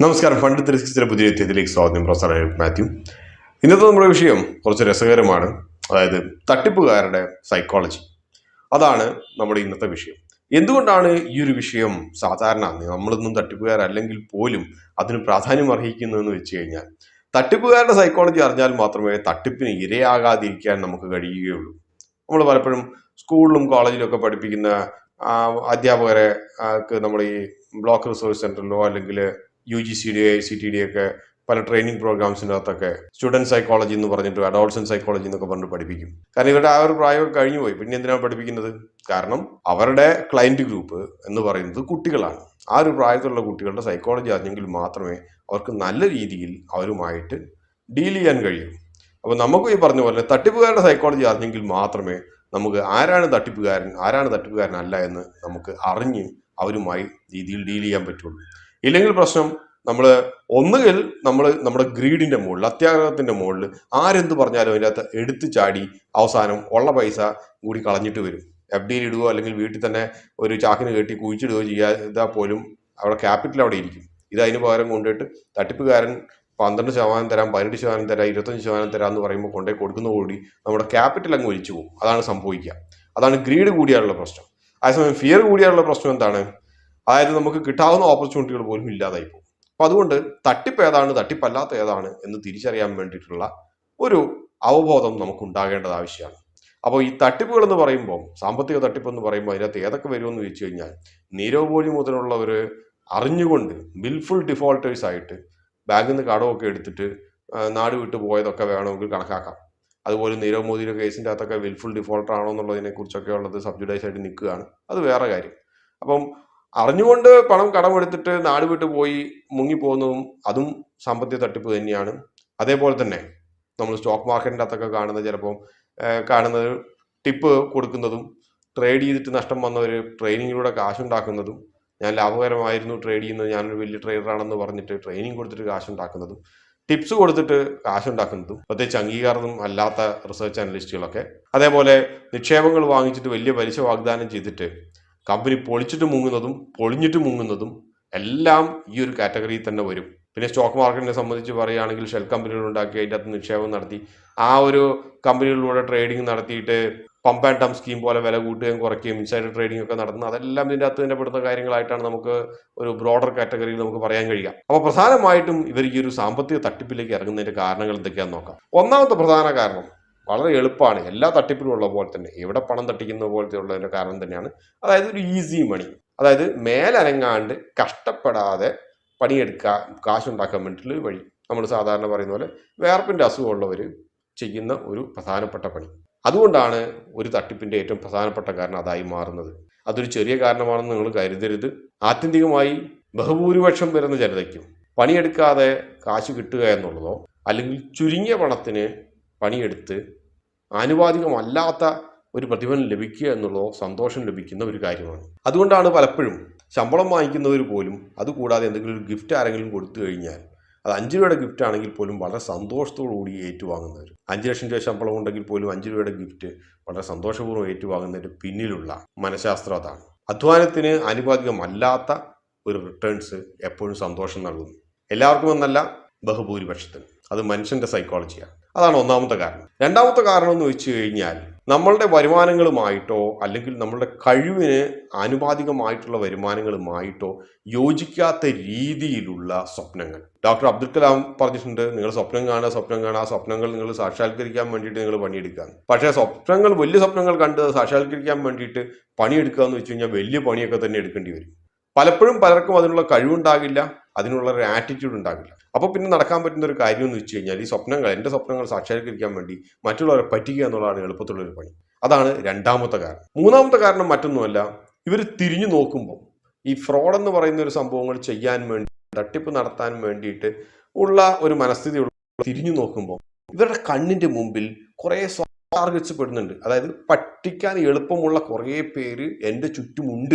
നമസ്കാരം. ഫണ്ട് ത്രിസിക്സിന്റെ പുതിയ എത്തിയതിലേക്ക് സ്വാഗതം. Professor Mathew. ഇന്നത്തെ നമ്മുടെ വിഷയം കുറച്ച് രസകരമാണ്. അതായത് തട്ടിപ്പുകാരുടെ സൈക്കോളജി അതാണ് നമ്മുടെ ഇന്നത്തെ വിഷയം. എന്തുകൊണ്ടാണ് ഈ ഒരു വിഷയം സാധാരണ നമ്മളൊന്നും തട്ടിപ്പുകാരല്ലെങ്കിൽ പോലും അതിന് പ്രാധാന്യം അർഹിക്കുന്നതെന്ന് വെച്ച് കഴിഞ്ഞാൽ? തട്ടിപ്പുകാരുടെ സൈക്കോളജി അറിഞ്ഞാൽ മാത്രമേ തട്ടിപ്പിന് ഇരയാകാതിരിക്കാൻ നമുക്ക് കഴിയുകയുള്ളൂ. നമ്മൾ പലപ്പോഴും സ്കൂളിലും കോളേജിലും ഒക്കെ പഠിപ്പിക്കുന്ന അധ്യാപകരെ നമ്മൾ ഈ ബ്ലോക്ക് റിസോഴ്സ് സെന്ററിലോ അല്ലെങ്കിൽ U G C D I C T D ഒക്കെ പല ട്രെയിനിങ് പ്രോഗ്രാംസിന്റെ അകത്തൊക്കെ സ്റ്റുഡന്റ് സൈക്കോളജി എന്ന് പറഞ്ഞിട്ട് അഡോൾസൻ സൈക്കോളജി എന്നൊക്കെ പറഞ്ഞിട്ട് പഠിപ്പിക്കും. കാരണം ഇവരുടെ ആ ഒരു പ്രായം കഴിഞ്ഞു പോയി പിന്നെ എന്തിനാണ് പഠിപ്പിക്കുന്നത്? കാരണം അവരുടെ ക്ലയന്റ് ഗ്രൂപ്പ് എന്ന് പറയുന്നത് കുട്ടികളാണ്. ആ ഒരു പ്രായത്തിലുള്ള കുട്ടികളുടെ സൈക്കോളജി അറിഞ്ഞെങ്കിൽ മാത്രമേ അവർക്ക് നല്ല രീതിയിൽ അവരുമായിട്ട് ഡീൽ ചെയ്യാൻ കഴിയൂ. അപ്പോൾ നമുക്ക് ഈ പറഞ്ഞ പോലെ തട്ടിപ്പുകാരുടെ സൈക്കോളജി അറിഞ്ഞെങ്കിൽ മാത്രമേ നമുക്ക് ആരാണ് തട്ടിപ്പുകാരൻ ആരാണ് തട്ടിപ്പുകാരൻ അല്ല എന്ന് നമുക്ക് അറിഞ്ഞ് അവരുമായി രീതിയിൽ ഡീൽ ചെയ്യാൻ പറ്റുള്ളൂ. ഇല്ലെങ്കിൽ പ്രശ്നം നമ്മൾ ഒന്നുകിൽ നമ്മൾ നമ്മുടെ ഗ്രീഡിന്റെ മുകളിൽ അത്യാഗ്രഹത്തിന്റെ മുകളിൽ ആരെന്ത് പറഞ്ഞാലും അതിന്റെ അകത്ത് എടുത്തു ചാടി അവസാനം ഉള്ള പൈസ കൂടി കളഞ്ഞിട്ട് വരും. എഫ് ഡിയിൽ ഇടുകയോ അല്ലെങ്കിൽ വീട്ടിൽ തന്നെ ഒരു ചാക്കിന് കെട്ടി കുഴിച്ചിടുകയോ ചെയ്യാതാ പോലും അവിടെ ക്യാപിറ്റൽ അവിടെ ഇരിക്കും. ഇത് അതിന് പകരം കൊണ്ടുപോയിട്ട് തട്ടിപ്പുകാരൻ പന്ത്രണ്ട് ശതമാനം തരാം പതിനെട്ട് ശതമാനം തരാം ഇരുപത്തഞ്ച് ശതമാനം തരാം എന്ന് പറയുമ്പോൾ കൊണ്ടുപോയി കൊടുക്കുന്നതോടുകൂടി നമ്മുടെ ക്യാപിറ്റൽ അങ്ങ് ഒലിച്ചു പോകും. അതാണ് സംഭവിക്കുക. അതാണ് ഗ്രീഡ് കൂടിയാലുള്ള പ്രശ്നം. അതേസമയം ഫിയർ കൂടിയാലുള്ള പ്രശ്നം എന്താണ്? അതായത് നമുക്ക് കിട്ടാവുന്ന ഓപ്പർച്യൂണിറ്റികൾ പോലും ഇല്ലാതായി പോകും. അപ്പൊ അതുകൊണ്ട് തട്ടിപ്പ് ഏതാണ് തട്ടിപ്പല്ലാത്ത ഏതാണ് എന്ന് തിരിച്ചറിയാൻ വേണ്ടിയിട്ടുള്ള ഒരു അവബോധം നമുക്ക് ഉണ്ടാകേണ്ടത് ആവശ്യമാണ്. അപ്പോൾ ഈ തട്ടിപ്പുകൾ എന്ന് പറയുമ്പോൾ സാമ്പത്തിക തട്ടിപ്പ് എന്ന് പറയുമ്പോൾ അതിനകത്ത് ഏതൊക്കെ വരുമെന്ന് ചോദിച്ചു കഴിഞ്ഞാൽ നീരവ് മോദി മുതലുള്ളവർ അറിഞ്ഞുകൊണ്ട് ബിൽഫുൾ ഡിഫോൾട്ടേഴ്സ് ആയിട്ട് ബാങ്കിൽ നിന്ന് കടമൊക്കെ എടുത്തിട്ട് നാട് വിട്ടു പോയതൊക്കെ വേണമെങ്കിൽ കണക്കാക്കാം. അതുപോലെ നീരവ് മോദിയുടെ കേസിന്റെ അകത്തൊക്കെ വിൽഫുൾ ഡിഫോൾട്ടർ ആണോ എന്നുള്ളതിനെ കുറിച്ചൊക്കെ ഉള്ളത് സബ്ജുഡൈസ് ആയിട്ട് നിൽക്കുകയാണ്. അത് വേറെ കാര്യം. അപ്പം അറിഞ്ഞുകൊണ്ട് പണം കടമെടുത്തിട്ട് നാട് വിട്ടു പോയി മുങ്ങിപ്പോകുന്നതും അതും സാമ്പത്തിക തട്ടിപ്പ് തന്നെയാണ്. അതേപോലെ തന്നെ നമ്മൾ സ്റ്റോക്ക് മാർക്കറ്റിന്റെ അകത്തൊക്കെ കാണുന്ന ചിലപ്പോൾ കാണുന്നത് ടിപ്പ് കൊടുക്കുന്നതും ട്രേഡ് ചെയ്തിട്ട് നഷ്ടം വന്നവർ ട്രെയിനിങ്ങിലൂടെ കാശുണ്ടാക്കുന്നതും ഞാൻ ലാഭകരമായിരുന്നു ട്രേഡ് ചെയ്യുന്നത് ഞാനൊരു വലിയ ട്രേഡറാണെന്ന് പറഞ്ഞിട്ട് ട്രെയിനിങ് കൊടുത്തിട്ട് കാശുണ്ടാക്കുന്നതും ടിപ്സ് കൊടുത്തിട്ട് കാശുണ്ടാക്കുന്നതും പ്രത്യേകിച്ച് അംഗീകാരം അല്ലാത്ത റിസർച്ച് അനലിസ്റ്റുകളൊക്കെ അതേപോലെ നിക്ഷേപങ്ങൾ വാങ്ങിച്ചിട്ട് വലിയ പലിശ വാഗ്ദാനം ചെയ്തിട്ട് കമ്പനി പൊളിച്ചിട്ട് മുങ്ങുന്നതും പൊളിഞ്ഞിട്ട് മുങ്ങുന്നതും എല്ലാം ഈ ഒരു കാറ്റഗറിയിൽ തന്നെ വരും. പിന്നെ സ്റ്റോക്ക് മാർക്കറ്റിനെ സംബന്ധിച്ച് പറയുകയാണെങ്കിൽ ഷെൽ കമ്പനികൾ ഉണ്ടാക്കി അതിന്റെ അകത്ത് നിക്ഷേപം നടത്തി. ആ ഒരു കമ്പനികളിലൂടെ ട്രേഡിംഗ് നടത്തിയിട്ട് പമ്പ് ആൻഡ് ടം സ്കീം പോലെ വില കൂട്ടുകയും കുറയ്ക്കുകയും ഇൻസൈഡ് ട്രേഡിംഗ് ഒക്കെ നടത്തുന്നത് അതെല്ലാം ഇതിന്റെ അകത്ത് തന്നെ പെടുന്ന കാര്യങ്ങളായിട്ടാണ് നമുക്ക് ഒരു ബ്രോഡർ കാറ്റഗറിയിൽ നമുക്ക് പറയാൻ കഴിയുക. അപ്പോൾ പ്രധാനമായിട്ടും ഇവർ ഈ ഒരു സാമ്പത്തിക തട്ടിപ്പിലേക്ക് ഇറങ്ങുന്നതിന്റെ കാരണങ്ങൾ എന്തൊക്കെയാണെന്ന് നോക്കാം. ഒന്നാമത്തെ പ്രധാന കാരണം വളരെ എളുപ്പമാണ് എല്ലാ തട്ടിപ്പിലും ഉള്ള പോലെ തന്നെ. എവിടെ പണം തട്ടിക്കുന്ന പോലത്തെ ഉള്ളതിന്റെ കാരണം തന്നെയാണ്. അതായത് ഒരു ഈസി മണി അതായത് മേലനങ്ങാണ്ട് കഷ്ടപ്പെടാതെ പണിയെടുക്കാൻ കാശുണ്ടാക്കാൻ വേണ്ടിയിട്ടുള്ള ഒരു വഴി. നമ്മൾ സാധാരണ പറയുന്ന പോലെ വേർപ്പിന്റെ അസുഖമുള്ളവർ ചെയ്യുന്ന ഒരു പ്രധാനപ്പെട്ട പണി. അതുകൊണ്ടാണ് ഒരു തട്ടിപ്പിന്റെ ഏറ്റവും പ്രധാനപ്പെട്ട കാരണം അതായി മാറുന്നത്. അതൊരു ചെറിയ കാരണമാണെന്ന് നിങ്ങൾ കരുതരുത്. ആത്യന്തികമായി ബഹുഭൂരിപക്ഷം വരുന്ന ജനതയ്ക്കും പണിയെടുക്കാതെ കാശ് കിട്ടുക എന്നുള്ളതോ അല്ലെങ്കിൽ ചുരുങ്ങിയ പണത്തിന് പണിയെടുത്ത് ആനുപാതികമല്ലാത്ത ഒരു പ്രതിഫലം ലഭിക്കുക എന്നുള്ളതോ സന്തോഷം ലഭിക്കുന്ന ഒരു കാര്യമാണ്. അതുകൊണ്ടാണ് പലപ്പോഴും ശമ്പളം വാങ്ങിക്കുന്നവർ പോലും അതുകൂടാതെ എന്തെങ്കിലും ഒരു ഗിഫ്റ്റ് ആരെങ്കിലും കൊടുത്തു കഴിഞ്ഞാൽ അത് അഞ്ച് രൂപയുടെ ഗിഫ്റ്റ് ആണെങ്കിൽ പോലും വളരെ സന്തോഷത്തോടു കൂടി ഏറ്റുവാങ്ങുന്നവർ അഞ്ച് ലക്ഷം രൂപ ശമ്പളം ഉണ്ടെങ്കിൽ പോലും അഞ്ച് രൂപയുടെ ഗിഫ്റ്റ് വളരെ സന്തോഷപൂർവം ഏറ്റുവാങ്ങുന്നതിന്റെ പിന്നിലുള്ള മനഃശാസ്ത്രം അതാണ്. അധ്വാനത്തിന് ആനുപാതികമല്ലാത്ത ഒരു റിട്ടേൺസ് എപ്പോഴും സന്തോഷം നൽകുന്നു. എല്ലാവർക്കും എന്നല്ല ബഹുഭൂരിപക്ഷത്തിന്. അത് മനുഷ്യന്റെ സൈക്കോളജിയാണ് അതാണ് ഒന്നാമത്തെ കാരണം. രണ്ടാമത്തെ കാരണം എന്ന് വെച്ച് കഴിഞ്ഞാൽ നമ്മളുടെ വരുമാനങ്ങളുമായിട്ടോ അല്ലെങ്കിൽ നമ്മളുടെ കഴിവിന് ആനുപാതികമായിട്ടുള്ള വരുമാനങ്ങളുമായിട്ടോ യോജിക്കാത്ത രീതിയിലുള്ള സ്വപ്നങ്ങൾ. ഡോക്ടർ അബ്ദുൽ കലാം പറഞ്ഞിട്ടുണ്ട് നിങ്ങൾ സ്വപ്നം കാണുക സ്വപ്നം കാണുക ആ സ്വപ്നങ്ങൾ നിങ്ങൾ സാക്ഷാത്കരിക്കാൻ വേണ്ടിയിട്ട് നിങ്ങൾ പണിയെടുക്കുക പക്ഷേ സ്വപ്നങ്ങൾ വലിയ സ്വപ്നങ്ങൾ കണ്ട് സാക്ഷാത്കരിക്കാൻ വേണ്ടിയിട്ട് പണിയെടുക്കുക എന്ന് വെച്ച് കഴിഞ്ഞാൽ വലിയ പണിയൊക്കെ തന്നെ എടുക്കേണ്ടി വരും. പലപ്പോഴും പലർക്കും അതിനുള്ള കഴിവുണ്ടാകില്ല. അതിനുള്ള ഒരു ആറ്റിറ്റ്യൂഡ് ഉണ്ടാവില്ല. അപ്പോൾ പിന്നെ നടക്കാൻ പറ്റുന്ന ഒരു കാര്യം എന്ന് വെച്ച് കഴിഞ്ഞാൽ ഈ സ്വപ്നങ്ങൾ എന്റെ സ്വപ്നങ്ങൾ സാക്ഷാത്കരിക്കാൻ വേണ്ടി മറ്റുള്ളവരെ പറ്റിക്കുക എന്നുള്ളതാണ് എളുപ്പത്തിലുള്ളൊരു പണി. അതാണ് രണ്ടാമത്തെ കാരണം. മൂന്നാമത്തെ കാരണം മറ്റൊന്നുമല്ല ഇവർ തിരിഞ്ഞു നോക്കുമ്പോൾ ഈ ഫ്രോഡ് എന്ന് പറയുന്ന ഒരു സംഭവങ്ങൾ ചെയ്യാൻ വേണ്ടി തട്ടിപ്പ് നടത്താൻ വേണ്ടിയിട്ട് ഉള്ള ഒരു മനസ്ഥിതി തിരിഞ്ഞു നോക്കുമ്പോൾ ഇവരുടെ കണ്ണിന്റെ മുമ്പിൽ കുറേ ടാർഗറ്റ്സ് പെടുന്നുണ്ട്. അതായത് പറ്റിക്കാൻ എളുപ്പമുള്ള കുറേ പേര് എന്റെ ചുറ്റുമുണ്ട്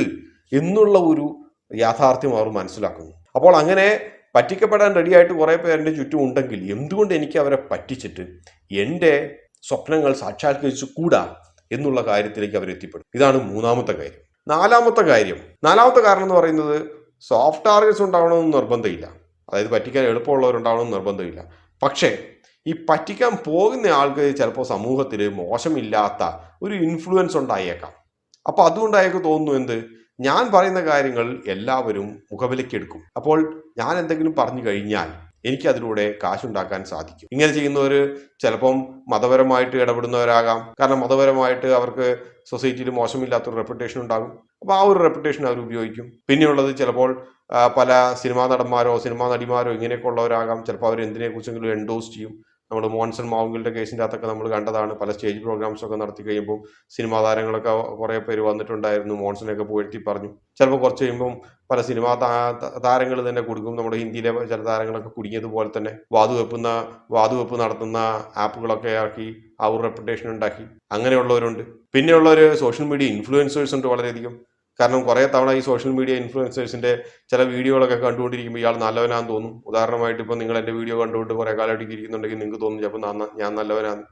എന്നുള്ള ഒരു യാഥാർത്ഥ്യം അവർ മനസ്സിലാക്കുന്നു. അപ്പോൾ അങ്ങനെ പറ്റിക്കപ്പെടാൻ റെഡിയായിട്ട് കുറേ പേരുടെ ചുറ്റും ഉണ്ടെങ്കിൽ എന്തുകൊണ്ട് എനിക്ക് അവരെ പറ്റിച്ചിട്ട് എന്റെ സ്വപ്നങ്ങൾ സാക്ഷാത്കരിച്ചു കൂടാ എന്നുള്ള കാര്യത്തിലേക്ക് അവർ എത്തിപ്പെടും? ഇതാണ് മൂന്നാമത്തെ കാര്യം. നാലാമത്തെ കാര്യം. നാലാമത്തെ കാരണം എന്ന് പറയുന്നത് സോഫ്റ്റ് ടാർഗറ്റ്സ് ഉണ്ടാവണമെന്ന് നിർബന്ധമില്ല. അതായത് പറ്റിക്കാൻ എളുപ്പമുള്ളവരുണ്ടാവണമെന്ന് നിർബന്ധമില്ല. പക്ഷേ ഈ പറ്റിക്കാൻ പോകുന്ന ആൾക്ക് ചിലപ്പോൾ സമൂഹത്തിൽ മോശമില്ലാത്ത ഒരു ഇൻഫ്ലുവൻസ് ഉണ്ടായേക്കാം. അപ്പോൾ അതുകൊണ്ട് അയാൾക്ക് തോന്നുന്നു എന്ത്? ഞാൻ പറയുന്ന കാര്യങ്ങൾ എല്ലാവരും മുഖവിലക്കെടുക്കും അപ്പോൾ ഞാൻ എന്തെങ്കിലും പറഞ്ഞു കഴിഞ്ഞാൽ എനിക്ക് അതിലൂടെ കാശുണ്ടാക്കാൻ സാധിക്കും. ഇങ്ങനെ ചെയ്യുന്നവർ ചിലപ്പം മതപരമായിട്ട് ഇടപെടുന്നവരാകാം. കാരണം മതപരമായിട്ട് അവർക്ക് സൊസൈറ്റിയിൽ മോശമില്ലാത്തൊരു റെപ്യൂട്ടേഷൻ ഉണ്ടാകും. അപ്പോൾ ആ ഒരു റെപ്യൂട്ടേഷൻ അവർ ഉപയോഗിക്കും. പിന്നെയുള്ളത് ചിലപ്പോൾ പല സിനിമാ നടന്മാരോ സിനിമാ നടിമാരോ ഇങ്ങനെയൊക്കെ ഉള്ളവരാകാം. ചിലപ്പോൾ അവർ എന്തിനെക്കുറിച്ചെങ്കിലും എൻഡോസ് ചെയ്യും. നമ്മൾ മോൻസൺ മാവുങ്കലിന്റെ കേസിന്റെ അകത്തൊക്കെ നമ്മൾ കണ്ടതാണ്. പല സ്റ്റേജ് പ്രോഗ്രാംസ് ഒക്കെ നടത്തി കഴിയുമ്പോൾ സിനിമാ താരങ്ങളൊക്കെ കുറേ പേര് വന്നിട്ടുണ്ടായിരുന്നു. മോൺസനെയൊക്കെ പുകഴ്ത്തി പറഞ്ഞു. ചിലപ്പോൾ കുറച്ച് കഴിയുമ്പം പല സിനിമാ താരങ്ങൾ തന്നെ കൊടുക്കും. നമ്മുടെ ഹിന്ദിയിലെ ചില താരങ്ങളൊക്കെ കുടുങ്ങിയതുപോലെ തന്നെ വാതുവെപ്പുന്ന വാതുവെപ്പ് നടത്തുന്ന ആപ്പുകളൊക്കെ ഇറക്കി ആ ഒരു റെപ്യൂട്ടേഷൻ ഉണ്ടാക്കി. അങ്ങനെയുള്ളവരുണ്ട്. പിന്നെയുള്ളവർ സോഷ്യൽ മീഡിയ ഇൻഫ്ലുവൻസേഴ്സ് ഉണ്ട് വളരെയധികം. കാരണം കുറേ തവണ ഈ സോഷ്യൽ മീഡിയ ഇൻഫ്ലുവൻസേഴ്സിന്റെ ചില വീഡിയോകളൊക്കെ കണ്ടുകൊണ്ടിരിക്കുമ്പോൾ ഇയാൾ നല്ലവനാന്ന് തോന്നും. ഉദാഹരണമായിട്ട് ഇപ്പോൾ നിങ്ങൾ എന്റെ വീഡിയോ കണ്ടുകൊണ്ട് കുറേ കാലമായിട്ട് ഇരിക്കുന്നുണ്ടെങ്കിൽ നിങ്ങൾക്ക് തോന്നും ചിലപ്പോൾ ഞാൻ- ഞാൻ നല്ലവനാണ്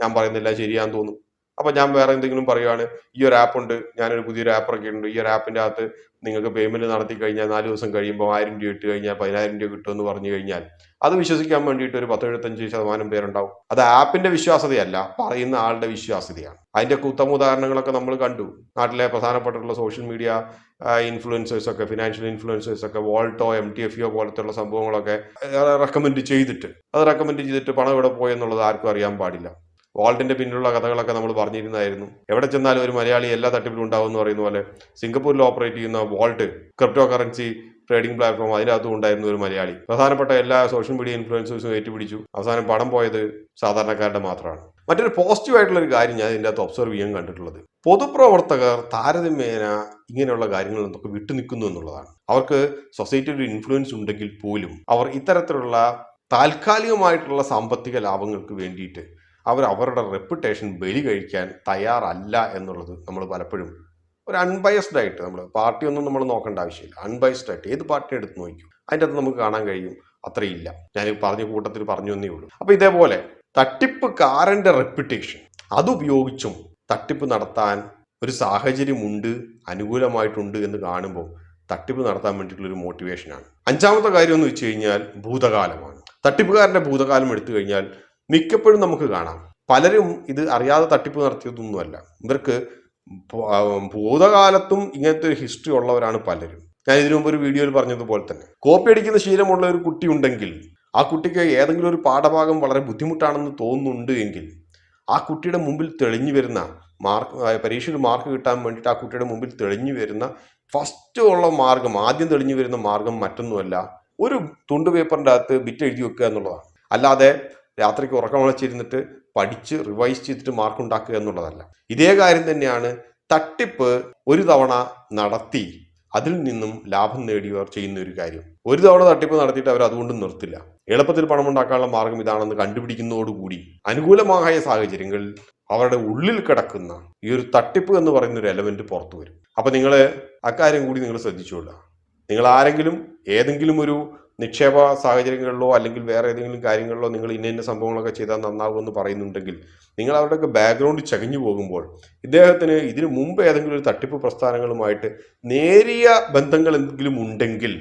ഞാൻ പറയുന്നില്ല ശരിയാന്ന് തോന്നും. അപ്പൊ ഞാൻ വേറെ എന്തെങ്കിലും പറയുവാണ് ഈ ഒരു ആപ്പ് ഉണ്ട് ഞാനൊരു പുതിയൊരു ആപ്പ് ഇറക്കിയിട്ടുണ്ട് ഈ ഒരു ആപ്പിന്റെ അകത്ത് നിങ്ങൾക്ക് പേയ്മെന്റ് നടത്തി കഴിഞ്ഞാൽ നാല് ദിവസം കഴിയുമ്പോൾ ആയിരം രൂപ ഇട്ട് കഴിഞ്ഞാൽ പതിനായിരം രൂപ കിട്ടുമെന്ന് പറഞ്ഞു കഴിഞ്ഞാൽ അത് വിശ്വസിക്കാൻ വേണ്ടിയിട്ട് ഒരു പത്തെഴുപത്തഞ്ച് ശതമാനം പേരുണ്ടാവും. അത് ആപ്പിന്റെ വിശ്വാസ്യതയല്ല പറയുന്ന ആളുടെ വിശ്വാസ്യതയാണ്. അതിന്റെ ഉത്തമ ഉദാഹരണങ്ങളൊക്കെ നമ്മൾ കണ്ടു. നാട്ടിലെ പ്രധാനപ്പെട്ടുള്ള സോഷ്യൽ മീഡിയ ഇൻഫ്ലുവൻസേഴ്സ് ഒക്കെ ഫിനാൻഷ്യൽ ഇൻഫ്ലുവൻസേഴ്സ് ഒക്കെ വോൾട്ടോ എം ടി എഫ് ഒ പോലത്തുള്ള സംഭവങ്ങളൊക്കെ റെക്കമെൻഡ് ചെയ്തിട്ട്. അത് റെക്കമെൻഡ് ചെയ്തിട്ട് പണം എവിടെ പോയെന്നുള്ളത് ആർക്കും അറിയാൻ പാടില്ല. വാൾട്ടിന്റെ പിന്നിലുള്ള കഥകളൊക്കെ നമ്മൾ പറഞ്ഞിരുന്നായിരുന്നു എവിടെ ചെന്നാലും ഒരു മലയാളി എല്ലാ തട്ടിപ്പിലും ഉണ്ടാവും എന്ന് പറയുന്ന പോലെ സിംഗപ്പൂരിൽ ഓപ്പറേറ്റ് ചെയ്യുന്ന Vauld crypto currency trading platform അതിനകത്തും ഉണ്ടായിരുന്ന ഒരു മലയാളി. പ്രധാനപ്പെട്ട എല്ലാ സോഷ്യൽ മീഡിയ ഇൻഫ്ലുവൻസേഴ്സും ഏറ്റുപിടിച്ചു. അവസാനം പണം പോയത് സാധാരണക്കാരുടെ മാത്രമാണ്. മറ്റൊരു പോസിറ്റീവ് ആയിട്ടുള്ള ഒരു കാര്യം ഞാൻ ഇതിന്റെ അകത്ത് ഒബ്സർവ് ചെയ്യാൻ കണ്ടിട്ടുള്ളത്. പൊതുപ്രവർത്തകർ താരതമ്യേന ഇങ്ങനെയുള്ള കാര്യങ്ങളിൽ നിന്നൊക്കെ വിട്ടുനിൽക്കുന്നു എന്നുള്ളതാണ്. അവർക്ക് സൊസൈറ്റിയിൽ ഒരു ഇൻഫ്ലുവൻസ് ഉണ്ടെങ്കിൽ പോലും അവർ ഇത്തരത്തിലുള്ള താൽക്കാലികമായിട്ടുള്ള സാമ്പത്തിക ലാഭങ്ങൾക്ക് വേണ്ടിയിട്ട് അവർ അവരുടെ റെപ്യൂട്ടേഷൻ ബലി കഴിക്കാൻ തയ്യാറല്ല എന്നുള്ളത് നമ്മൾ പലപ്പോഴും ഒരു അൺബയസ്ഡ് ആയിട്ട് നമ്മൾ പാർട്ടി ഒന്നും നമ്മൾ നോക്കേണ്ട ആവശ്യമില്ല. അൺബയസ്ഡ് ആയിട്ട് ഏത് പാർട്ടി എടുത്ത് നോക്കും അതിന്റെ അകത്ത് നമുക്ക് കാണാൻ കഴിയും. അത്രയില്ല. ഞാൻ പറഞ്ഞ കൂട്ടത്തിൽ പറഞ്ഞു തന്നേ ഉള്ളൂ. അപ്പൊ ഇതേപോലെ തട്ടിപ്പുകാരന്റെ റെപ്യൂട്ടേഷൻ അതുപയോഗിച്ചും തട്ടിപ്പ് നടത്താൻ ഒരു സാഹചര്യമുണ്ട് അനുകൂലമായിട്ടുണ്ട് എന്ന് കാണുമ്പോൾ തട്ടിപ്പ് നടത്താൻ വേണ്ടിയിട്ടുള്ള ഒരു മോട്ടിവേഷനാണ് അഞ്ചാമത്തെ കാര്യം എന്ന് വെച്ച് കഴിഞ്ഞാൽ ഭൂതകാലമാണ്. തട്ടിപ്പുകാരന്റെ ഭൂതകാലം എടുത്തു കഴിഞ്ഞാൽ മിക്കപ്പോഴും നമുക്ക് കാണാം. പലരും ഇത് അറിയാതെ തട്ടിപ്പ് നടത്തിയതൊന്നുമല്ല. ഇവർക്ക് ഭൂതകാലത്തും ഇങ്ങനത്തെ ഒരു ഹിസ്റ്ററി ഉള്ളവരാണ് പലരും. ഞാൻ ഇതിനു മുമ്പ് ഒരു വീഡിയോയിൽ പറഞ്ഞതുപോലെ തന്നെ. കോപ്പി അടിക്കുന്ന ശീലമുള്ള ഒരു കുട്ടി ഉണ്ടെങ്കിൽ ആ കുട്ടിക്ക് ഏതെങ്കിലും ഒരു പാഠഭാഗം വളരെ ബുദ്ധിമുട്ടാണെന്ന് തോന്നുന്നുണ്ട് എങ്കിൽ ആ കുട്ടിയുടെ മുമ്പിൽ തെളിഞ്ഞു വരുന്ന മാർക്ക് പരീക്ഷയിൽ മാർക്ക് കിട്ടാൻ വേണ്ടിയിട്ട് ആ കുട്ടിയുടെ മുമ്പിൽ തെളിഞ്ഞു വരുന്ന ഫസ്റ്റ് ഉള്ള മാർഗം ആദ്യം തെളിഞ്ഞു വരുന്ന മാർഗം മറ്റൊന്നുമല്ല. ഒരു തുണ്ട് പേപ്പറിന്റെ അകത്ത് ബിറ്റ് എഴുതി വെക്കുക എന്നുള്ളതാണ്. അല്ലാതെ രാത്രിക്ക് ഉറക്കം വിളച്ചിരുന്നിട്ട് പഠിച്ച് റിവൈസ് ചെയ്തിട്ട് മാർക്ക് ഉണ്ടാക്കുക എന്നുള്ളതല്ല. ഇതേ കാര്യം തന്നെയാണ് തട്ടിപ്പ് ഒരു തവണ നടത്തി അതിൽ നിന്നും ലാഭം നേടിയവർ ചെയ്യുന്ന ഒരു കാര്യം. ഒരു തവണ തട്ടിപ്പ് നടത്തിയിട്ട് അവർ അതുകൊണ്ട് നിർത്തില്ല. എളുപ്പത്തിൽ പണം ഉണ്ടാക്കാനുള്ള മാർഗം ഇതാണെന്ന് കണ്ടുപിടിക്കുന്നതോടുകൂടി അനുകൂലമായ സാഹചര്യങ്ങളിൽ അവരുടെ ഉള്ളിൽ കിടക്കുന്ന ഈ ഒരു തട്ടിപ്പ് എന്ന് പറയുന്ന ഒരു എലമെന്റ് പുറത്തു വരും. അപ്പൊ നിങ്ങൾ അക്കാര്യം കൂടി നിങ്ങൾ ശ്രദ്ധിച്ചോളുക. നിങ്ങൾ ആരെങ്കിലും ഏതെങ്കിലും ഒരു നിക്ഷേപ സാഹചര്യങ്ങളിലോ അല്ലെങ്കിൽ വേറെ ഏതെങ്കിലും കാര്യങ്ങളിലോ നിങ്ങൾ ഇന്ന ഇന്ന സംഭവങ്ങളൊക്കെ ചെയ്താൽ നന്നാവുമെന്ന് പറയുന്നുണ്ടെങ്കിൽ നിങ്ങൾ അവരുടെയൊക്കെ ബാക്ക്ഗ്രൗണ്ട് ചകഞ്ഞു പോകുമ്പോൾ ഇദ്ദേഹത്തിന് ഇതിനു മുമ്പ് ഏതെങ്കിലും ഒരു തട്ടിപ്പ് പ്രസ്ഥാനങ്ങളുമായിട്ട് നേരിയ ബന്ധങ്ങൾ എന്തെങ്കിലും ഉണ്ടെങ്കിൽ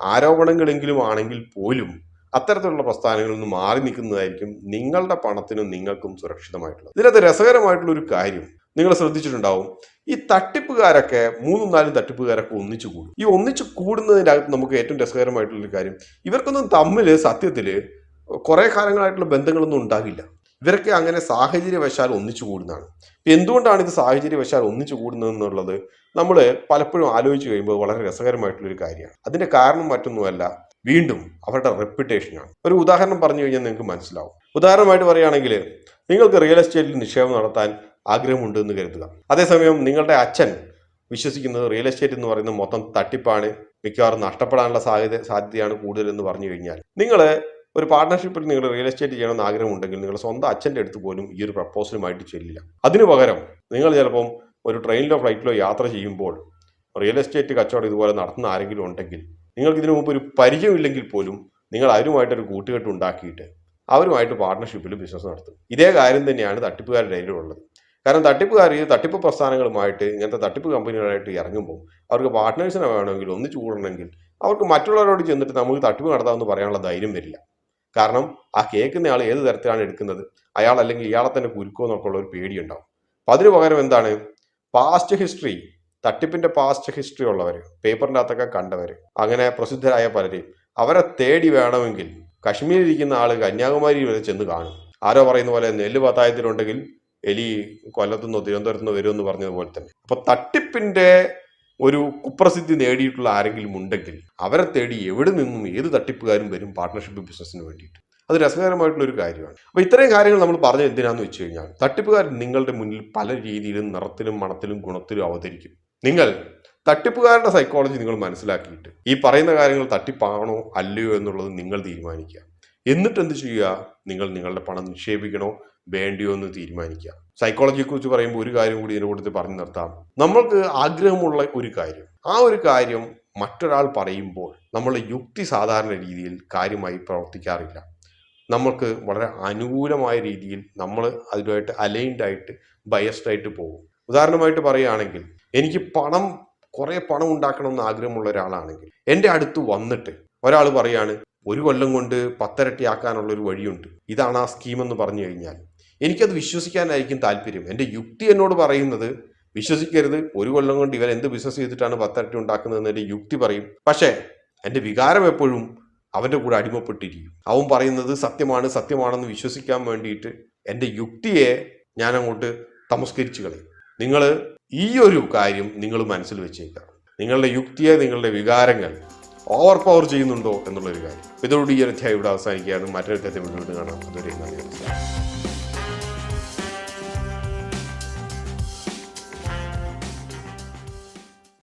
ആരോപണങ്ങളെങ്കിലും ആണെങ്കിൽ പോലും അത്തരത്തിലുള്ള പ്രസ്ഥാനങ്ങളിൽ നിന്ന് മാറി നിൽക്കുന്നതായിരിക്കും നിങ്ങളുടെ പണത്തിനും നിങ്ങൾക്കും സുരക്ഷിതമായിട്ടുള്ളത്. ഇതിനകത്ത് രസകരമായിട്ടുള്ള ഒരു കാര്യം നിങ്ങൾ ശ്രദ്ധിച്ചിട്ടുണ്ടാവും. ഈ തട്ടിപ്പുകാരൊക്കെ മൂന്നും നാലും തട്ടിപ്പുകാരൊക്കെ ഒന്നിച്ചു കൂടും. ഈ ഒന്നിച്ചു കൂടുന്നതിന്റെ അകത്ത് നമുക്ക് ഏറ്റവും രസകരമായിട്ടുള്ള കാര്യം ഇവർക്കൊന്നും തമ്മിൽ സത്യത്തിൽ കുറേ കാലങ്ങളായിട്ടുള്ള ബന്ധങ്ങളൊന്നും ഉണ്ടാകില്ല ഇവരൊക്കെ അങ്ങനെ സാഹചര്യവശാൽ ഒന്നിച്ചു കൂടുന്നതാണ്. ഇപ്പം എന്തുകൊണ്ടാണ് ഇത് സാഹചര്യവശാൽ ഒന്നിച്ചു കൂടുന്നത് എന്നുള്ളത് നമ്മൾ പലപ്പോഴും ആലോചിച്ച് കഴിയുമ്പോൾ വളരെ രസകരമായിട്ടുള്ളൊരു കാര്യമാണ്. അതിന്റെ കാരണം മറ്റൊന്നുമല്ല വീണ്ടും അവരുടെ റെപ്യൂട്ടേഷനാണ്. ഒരു ഉദാഹരണം പറഞ്ഞു കഴിഞ്ഞാൽ നിങ്ങൾക്ക് മനസ്സിലാവും. ഉദാഹരണമായിട്ട് പറയുകയാണെങ്കിൽ നിങ്ങൾക്ക് റിയൽ എസ്റ്റേറ്റിൽ നിക്ഷേപം നടത്താൻ ആഗ്രഹമുണ്ട് എന്ന് കരുതുക. അതേസമയം നിങ്ങളുടെ അച്ഛൻ വിശ്വസിക്കുന്നത് റിയൽ എസ്റ്റേറ്റ് എന്ന് പറയുന്നത് മൊത്തം തട്ടിപ്പാണ്. മിക്കവാറും നഷ്ടപ്പെടാനുള്ള സാധ്യത സാധ്യതയാണ് കൂടുതലെന്ന് പറഞ്ഞു കഴിഞ്ഞാൽ. നിങ്ങൾ ഒരു പാർട്ട്ണർഷിപ്പിൽ നിങ്ങൾ റിയൽ എസ്റ്റേറ്റ് ചെയ്യണമെന്ന് ആഗ്രഹമുണ്ടെങ്കിൽ നിങ്ങൾ സ്വന്തം അച്ഛന്റെ അടുത്ത് പോലും ഈ ഒരു പ്രപ്പോസലുമായിട്ട് ചെല്ലില്ല അതിനു പകരം നിങ്ങൾ ചിലപ്പം ഒരു ട്രെയിനിലോ ഫ്ലൈറ്റിലോ യാത്ര ചെയ്യുമ്പോൾ റിയൽ എസ്റ്റേറ്റ് കച്ചവടം ഇതുപോലെ നടത്തുന്ന ആരെങ്കിലും ഉണ്ടെങ്കിൽ നിങ്ങൾക്ക് ഇതിനു മുമ്പ് ഒരു പരിചയമില്ലെങ്കിൽ പോലും നിങ്ങൾ അവരുമായിട്ടൊരു കൂട്ടുകെട്ട് ഉണ്ടാക്കിയിട്ട് അവരുമായിട്ട് പാർട്ട്ണർഷിപ്പിൽ ബിസിനസ് നടത്തും. ഇതേ കാര്യം തന്നെയാണ് തട്ടിപ്പുകാരുടെ ഇടയിലുള്ളത് കാരണം തട്ടിപ്പുകാർ ഈ തട്ടിപ്പ് പ്രസ്ഥാനങ്ങളുമായിട്ട് ഇങ്ങനത്തെ തട്ടിപ്പ് കമ്പനികളായിട്ട് ഇറങ്ങുമ്പോൾ അവർക്ക് പാർട്ട്നേഴ്സിനെ വേണമെങ്കിൽ ഒന്നിച്ചു കൂടണമെങ്കിൽ അവർക്ക് മറ്റുള്ളവരോട് ചെന്നിട്ട് നമുക്ക് തട്ടിപ്പ് നടത്താമെന്ന് പറയാനുള്ള ധൈര്യം വരില്ല. കാരണം ആ കേൾക്കുന്ന ആൾ ഏത് തരത്തിലാണ് എടുക്കുന്നത്? അയാൾ അല്ലെങ്കിൽ ഇയാളെ തന്നെ കുരുക്കോ എന്നൊക്കെ ഉള്ള ഒരു പേടിയുണ്ടാവും. അപ്പം അതിന് പകരം എന്താണ്? പാസ്റ്റ് ഹിസ്റ്ററി തട്ടിപ്പിന്റെ പാസ്റ്റ് ഹിസ്റ്ററി ഉള്ളവർ പേപ്പറിന്റെ അകത്തൊക്കെ കണ്ടവർ അങ്ങനെ പ്രസിദ്ധരായ പലരെയും അവരെ തേടി വേണമെങ്കിൽ കശ്മീരിൽ ഇരിക്കുന്ന ആൾ കന്യാകുമാരി വരെ ചെന്ന് കാണും. ആരോ പറയുന്ന പോലെ നെല്ല് പത്തായത്തിലുണ്ടെങ്കിൽ എലി കൊല്ലത്തുനിന്നോ തിരുവനന്തപുരത്തുനിന്നോ വരുമെന്ന് പറഞ്ഞതുപോലെ തന്നെ. അപ്പൊ തട്ടിപ്പിന്റെ ഒരു കുപ്രസിദ്ധി നേടിയിട്ടുള്ള ആരെങ്കിലും ഉണ്ടെങ്കിൽ അവരെ തേടി എവിടെ നിന്നും ഏത് തട്ടിപ്പുകാരും വരും പാർട്ട്ണർഷിപ്പ് ബിസിനസ്സിന് വേണ്ടിയിട്ട്? അത് രസകരമായിട്ടുള്ള ഒരു കാര്യമാണ്. അപ്പൊ ഇത്രയും കാര്യങ്ങൾ നമ്മൾ പറഞ്ഞത് എന്തിനാന്ന് വെച്ച് കഴിഞ്ഞാൽ തട്ടിപ്പുകാർ നിങ്ങളുടെ മുന്നിൽ പല രീതിയിലും നിറത്തിലും മണത്തിലും ഗുണത്തിലും അവതരിക്കും. നിങ്ങൾ തട്ടിപ്പുകാരുടെ സൈക്കോളജി നിങ്ങൾ മനസ്സിലാക്കിയിട്ട് ഈ പറയുന്ന കാര്യങ്ങൾ തട്ടിപ്പാണോ അല്ലയോ എന്നുള്ളത് നിങ്ങൾ തീരുമാനിക്കുക. എന്നിട്ട് എന്ത് ചെയ്യുക? നിങ്ങൾ നിങ്ങളുടെ പണം നിക്ഷേപിക്കണോ? വേണ്ടിയോ എന്ന് തീരുമാനിക്കുക. സൈക്കോളജിയെ കുറിച്ച് പറയുമ്പോൾ ഒരു കാര്യം കൂടി ഇതിനെ കൊടുത്ത് പറഞ്ഞു നിർത്താം. നമ്മൾക്ക് ആഗ്രഹമുള്ള ഒരു കാര്യം. ആ ഒരു കാര്യം മറ്റൊരാൾ പറയുമ്പോൾ നമ്മൾ യുക്തി സാധാരണ രീതിയിൽ കാര്യമായി പ്രവർത്തിക്കാറില്ല. നമ്മൾക്ക് വളരെ അനുകൂലമായ രീതിയിൽ നമ്മൾ അതുമായിട്ട് അലൈൻഡ് ആയിട്ട് ബയസ്ഡ് ആയിട്ട് പോകും. ഉദാഹരണമായിട്ട് പറയുകയാണെങ്കിൽ എനിക്ക് പണം കുറേ പണം ഉണ്ടാക്കണം എന്ന് ആഗ്രഹമുള്ള ഒരാളാണെങ്കിൽ എന്റെ അടുത്ത് വന്നിട്ട് ഒരാൾ പറയാണ് ഒരു കൊല്ലം കൊണ്ട് പത്തരട്ടിയാക്കാനുള്ള ഒരു വഴിയുണ്ട്. ഇതാണ് ആ സ്കീം എന്ന് പറഞ്ഞു കഴിഞ്ഞാൽ. എനിക്കത് വിശ്വസിക്കാനായിരിക്കും താല്പര്യം. എന്റെ യുക്തി എന്നോട് പറയുന്നത് വിശ്വസിക്കരുത് ഒരു കൊല്ലം കൊണ്ട് ഇവർ എന്ത് ബിസിനസ് ചെയ്തിട്ടാണ് പത്തരട്ടി ഉണ്ടാക്കുന്നതെന്ന് എന്റെ യുക്തി പറയും. പക്ഷേ എന്റെ വികാരം എപ്പോഴും അവന്റെ കൂടെ അടിമപ്പെട്ടിരിക്കും. അവൻ പറയുന്നത് സത്യമാണ് സത്യമാണെന്ന് വിശ്വസിക്കാൻ വേണ്ടിയിട്ട് എന്റെ യുക്തിയെ ഞാൻ അങ്ങോട്ട് തമസ്കരിച്ചു കളയും. നിങ്ങൾ ഈ ഒരു കാര്യം നിങ്ങൾ മനസ്സിൽ വെച്ചേക്കാം നിങ്ങളുടെ യുക്തിയെ നിങ്ങളുടെ വികാരങ്ങൾ ഓവർ പവർ ചെയ്യുന്നുണ്ടോ എന്നുള്ളൊരു കാര്യം. ഇതോടുകൂടി ഈ അധ്യായം ഇവിടെ അവസാനിക്കുകയാണ്. മറ്റൊരു അധ്യായം വീണ്ടും കാണാം. അതുവരെ നന്ദി. നമസ്കാരം